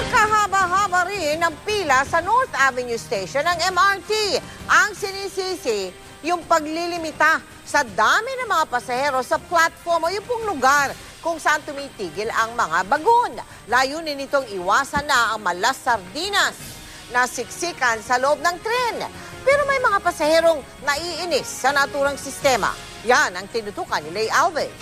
Napakahaba-haba rin ang pila sa North Avenue Station ng MRT. Ang sinisisi, yung paglilimita sa dami ng mga pasahero sa platform o yung pong lugar kung saan tumitigil ang mga bagon. Layunin nitong iwasan na ang malas sardinas na siksikan sa loob ng tren. Pero may mga pasaherong naiinis sa naturang sistema. Yan ang tinutukan ni Lay Alves.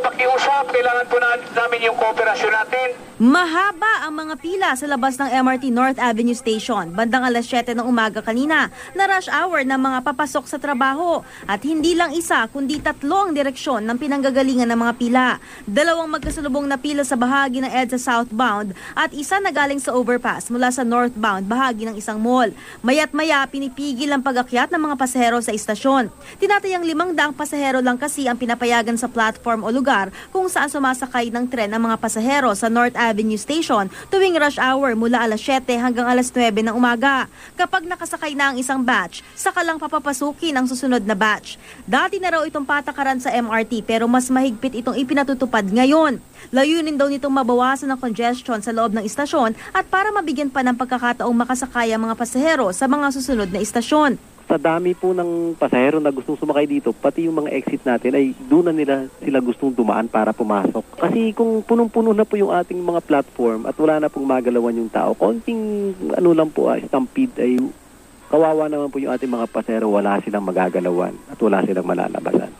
Pakiusap, kailangan po na, namin yung kooperasyon natin. Mahaba ang mga pila sa labas ng MRT North Avenue Station bandang alas 7 ng umaga kanina na rush hour ng mga papasok sa trabaho. At hindi lang isa kundi tatlo ang direksyon ng pinanggagalingan ng mga pila. Dalawang magkasalubong na pila sa bahagi ng EDSA southbound at isa na galing sa overpass mula sa northbound bahagi ng isang mall. Mayat maya pinipigil ang pag-akyat ng mga pasahero sa istasyon. Tinatayang limang daang pasahero lang kasi ang pinapayagan sa platform o lugar kung saan sumasakay ng tren ang mga pasahero sa North Avenue Station tuwing rush hour mula alas 7 hanggang alas 9 ng umaga. Kapag nakasakay na ang isang batch, saka lang papapasukin ang susunod na batch. Dati na raw itong patakaran sa MRT pero mas mahigpit itong ipinatutupad ngayon. Layunin daw nitong mabawasan ang congestion sa loob ng istasyon at para mabigyan pa ng pagkakataong makasakay ang mga pasahero sa mga susunod na istasyon. Sa dami po ng pasahero na gustong sumakay dito, pati yung mga exit natin ay doon na nila sila gustong dumaan para pumasok. Kasi kung punong-puno na po yung ating mga platform at wala na pong magalawan yung tao, konting ano lang po, ah, stampede ay kawawa naman po yung ating mga pasahero, wala silang magagalawan at wala silang malalabasan.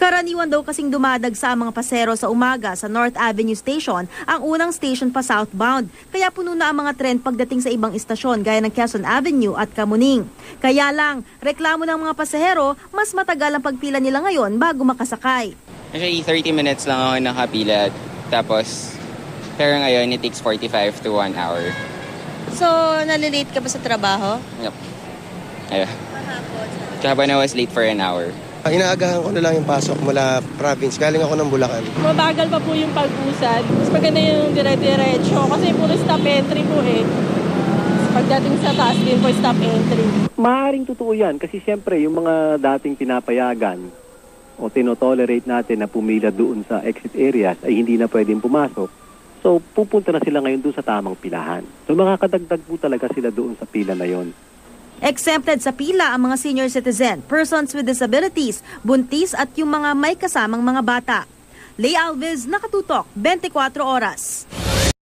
Karaniwan daw kasing dumadagsa ang mga pasero sa umaga sa North Avenue Station, ang unang station pa southbound. Kaya puno na ang mga tren pagdating sa ibang istasyon gaya ng Quezon Avenue at Kamuning. Kaya lang, reklamo ng mga pasahero, mas matagal ang pagpila nila ngayon bago makasakay. Actually, 30 minutes lang ako nakapila. Tapos, pero ngayon, it takes 45 to 1 hour. So, nalilate ka ba sa trabaho? Yep. Ayun. Kahapon I was late for an hour. Ah, Inaagahan ko na lang yung pasok mula province. Galing ako ng Bulacan. mabagal pa po yung pag-usad. Mas maganda yung dire-diretso kasi puro stop entry po eh. Pagdating sa taas din po stop entry. Maaring totoo yan kasi siyempre yung mga dating pinapayagan o tinotolerate natin na pumila doon sa exit areas ay hindi na pwedeng pumasok. So pupunta na sila ngayon doon sa tamang pilahan. So makakadagdag po talaga sila doon sa pila na yon. Exempted sa pila ang mga senior citizen, persons with disabilities, buntis at yung mga may kasamang mga bata. Lay Alves, Nakatutok, 24 Oras.